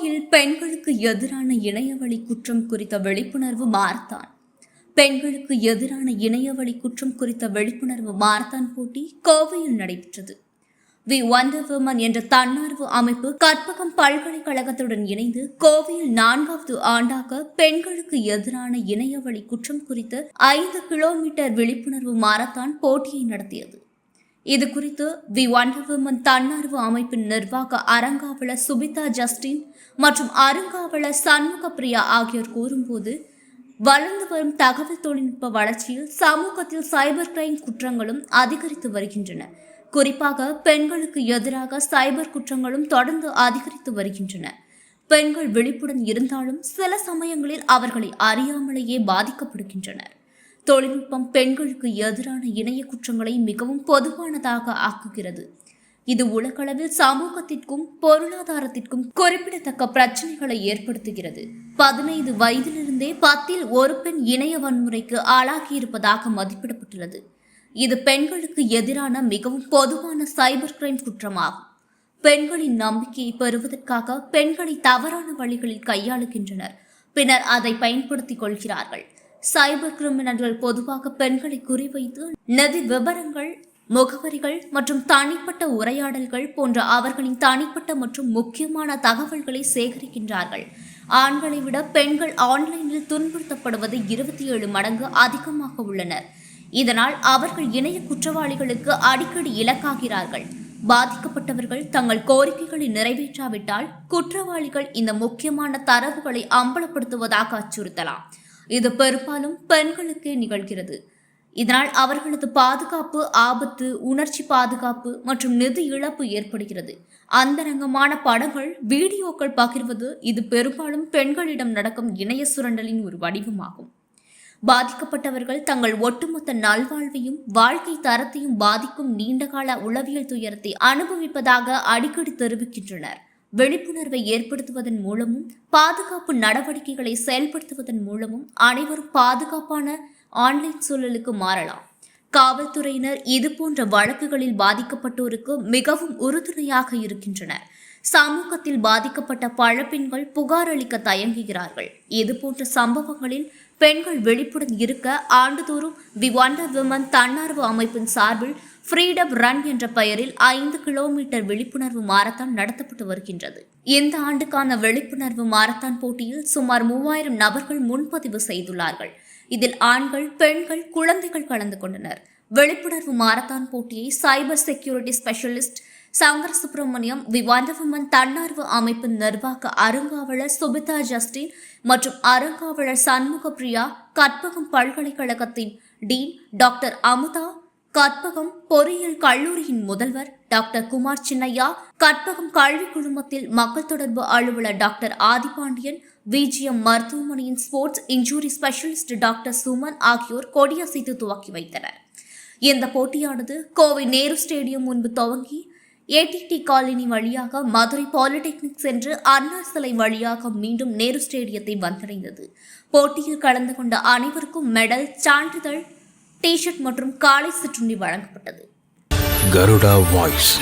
கோவையில் பெண்களுக்கு எதிரான இணையவழி குற்றம் குறித்த விழிப்புணர்வு மார்த்தான். பெண்களுக்கு எதிரான இணையவழி குற்றம் குறித்த விழிப்புணர்வு மார்த்தான் போட்டி கோவையில் நடைபெற்றது. வி. வண்டர் விமன் என்ற தன்னார்வ அமைப்பு கற்பகம் பல்கலைக்கழகத்துடன் இணைந்து கோவையில் நான்காவது ஆண்டாக பெண்களுக்கு எதிரான இணையவழி குற்றம் குறித்து ஐந்து கிலோமீட்டர் விழிப்புணர்வு மாரத்தான் போட்டியை நடத்தியது. இது குறித்து தி வண்டர் விமன் தன்னார்வ அமைப்பின் நிர்வாக அறங்காவலர் சுபிதா ஜஸ்டின் மற்றும் அருங்காவலர் சண்முக பிரியா ஆகியோர் கூறும்போது வளர்ந்து வரும் தகவல் தொழில்நுட்ப வளர்ச்சியில் சமூகத்தில் சைபர் கிரைம் குற்றங்களும் அதிகரித்து வருகின்றன. குறிப்பாக பெண்களுக்கு எதிராக சைபர் குற்றங்களும் தொடர்ந்து அதிகரித்து வருகின்றன. பெண்கள் விழிப்புடன் இருந்தாலும் சில சமயங்களில் அவர்களை அறியாமலேயே பாதிக்கப்படுகின்றனர். தொழில்நுட்பம் பெண்களுக்கு எதிரான இணைய குற்றங்களை மிகவும் பொதுவானதாக ஆக்குகிறது. இது உலகளவில் சமூகத்திற்கும் பொருளாதாரத்திற்கும் குறிப்பிடத்தக்க பிரச்சனைகளை ஏற்படுத்துகிறது. பதினைந்து வயதிலிருந்தே பத்தில் ஒரு பெண் இணைய வன்முறைக்கு ஆளாகியிருப்பதாக மதிப்பிடப்பட்டுள்ளது. இது பெண்களுக்கு எதிரான மிகவும் பொதுவான சைபர் கிரைம் குற்றமாகும். பெண்களின் நம்பிக்கையை பெறுவதற்காக பெண்களை தவறான வழிகளில் கையாளுகின்றனர். பின்னர் அதை பயன்படுத்திக் கொள்கிறார்கள். சைபர் கிரிமினல்கள் பொதுவாக பெண்களை குறிவைத்து நிதி விவரங்கள் முகவரிகள் மற்றும் தனிப்பட்ட உரையாடல்கள் போன்ற அவர்களின் தனிப்பட்ட மற்றும் முக்கியமான தகவல்களை சேகரிக்கின்றார்கள். ஆண்களை விட பெண்கள் ஆன்லைனில் துன்புறுத்தப்படுவது இருபத்தி ஏழு மடங்கு அதிகமாக உள்ளனர். இதனால் அவர்கள் இணைய குற்றவாளிகளுக்கு அடிக்கடி இலக்காகிறார்கள். பாதிக்கப்பட்டவர்கள் தங்கள் கோரிக்கைகளை நிறைவேற்றாவிட்டால் குற்றவாளிகள் இந்த முக்கியமான தரவுகளை அம்பலப்படுத்துவதாக அச்சுறுத்தலாம். இது பெரும்பாலும் பெண்களுக்கே நிகழ்கிறது. இதனால் அவர்களது பாதுகாப்பு ஆபத்து உணர்ச்சி பாதுகாப்பு மற்றும் நிதி இழப்பு ஏற்படுகிறது. அந்தரங்கமான படங்கள் வீடியோக்கள் பகிர்வது இது பெரும்பாலும் பெண்களிடம் நடக்கும் இணைய சுரண்டலின் ஒரு வடிவமாகும். பாதிக்கப்பட்டவர்கள் தங்கள் ஒட்டுமொத்த நல்வாழ்வையும் வாழ்க்கை தரத்தையும் பாதிக்கும் நீண்டகால உளவியல் துயரத்தை அனுபவிப்பதாக அடிக்கடி தெரிவிக்கின்றனர். விழிப்புணர்வை ஏற்படுத்துவதன் மூலமும் பாதுகாப்பு நடவடிக்கைகளை செயல்படுத்துவதன் மூலமும் அனைவரும் பாதுகாப்பான ஆன்லைன் சூழலுக்கு மாறலாம். காவல்துறையினர் இதுபோன்ற வழக்குகளில் பாதிக்கப்பட்டோருக்கு மிகவும் உறுதுணையாக இருக்கின்றனர். சமூகத்தில் பாதிக்கப்பட்ட பழப்பெண்கள் புகார் அளிக்க தயங்குகிறார்கள். இதுபோன்ற சம்பவங்களில் பெண்கள் விழிப்புடன் இருக்க ஆண்டுதோறும் தி ஒண்டர் விமன் தன்னார்வ அமைப்பின் சார்பில் ஃப்ரீடம் ரன் என்ற பெயரில் ஐந்து கிலோமீட்டர் விழிப்புணர்வு மாரத்தான் நடத்தப்பட்டு வருகின்றது. இந்த ஆண்டுக்கான விழிப்புணர்வு மாரத்தான் போட்டியில் சுமார் மூவாயிரம் நபர்கள் முன்பதிவு செய்துள்ளார்கள். இதில் ஆண்கள் பெண்கள் குழந்தைகள் கலந்து கொண்டனர். விழிப்புணர்வு மாரத்தான் போட்டியை cyber security specialist Shankar Subramaniam விவாண்டவுமன் தன்னார்வ அமைப்பின் நிர்வாக அருங்காவலர் சுபிதா ஜஸ்டின் மற்றும் அருங்காவலர் சண்முக பிரியா கற்பகம் பல்கலைக்கழகத்தின் டீன் டாக்டர் அமுதா கற்பகம் பொறியியல் கல்லூரியின் முதல்வர் டாக்டர் குமார் சின்னையா கற்பகம் கல்வி குழுமத்தில் மக்கள் தொடர்பு அலுவலர் டாக்டர் ஆதிபாண்டியன் விஜிஎம் மருத்துவமனையின் sports injury specialist doctor Suman ஆகியோர் கொடியசைத்து துவக்கி வைத்தனர். இந்த போட்டியானது கோவை நேரு ஸ்டேடியம் முன்பு துவங்கி ஏடிடி காலனி வழியாக மதுரை பாலிடெக்னிக் சென்று அண்ணா சிலை வழியாக மீண்டும் நேரு ஸ்டேடியத்தை வந்தடைந்தது. போட்டியில் கலந்து கொண்ட அனைவருக்கும் மெடல் சான்றிதழ் டி ஷர்ட் மற்றும் காலை சிற்றுண்டி வழங்கப்பட்டது. கருடா வாய்ஸ்.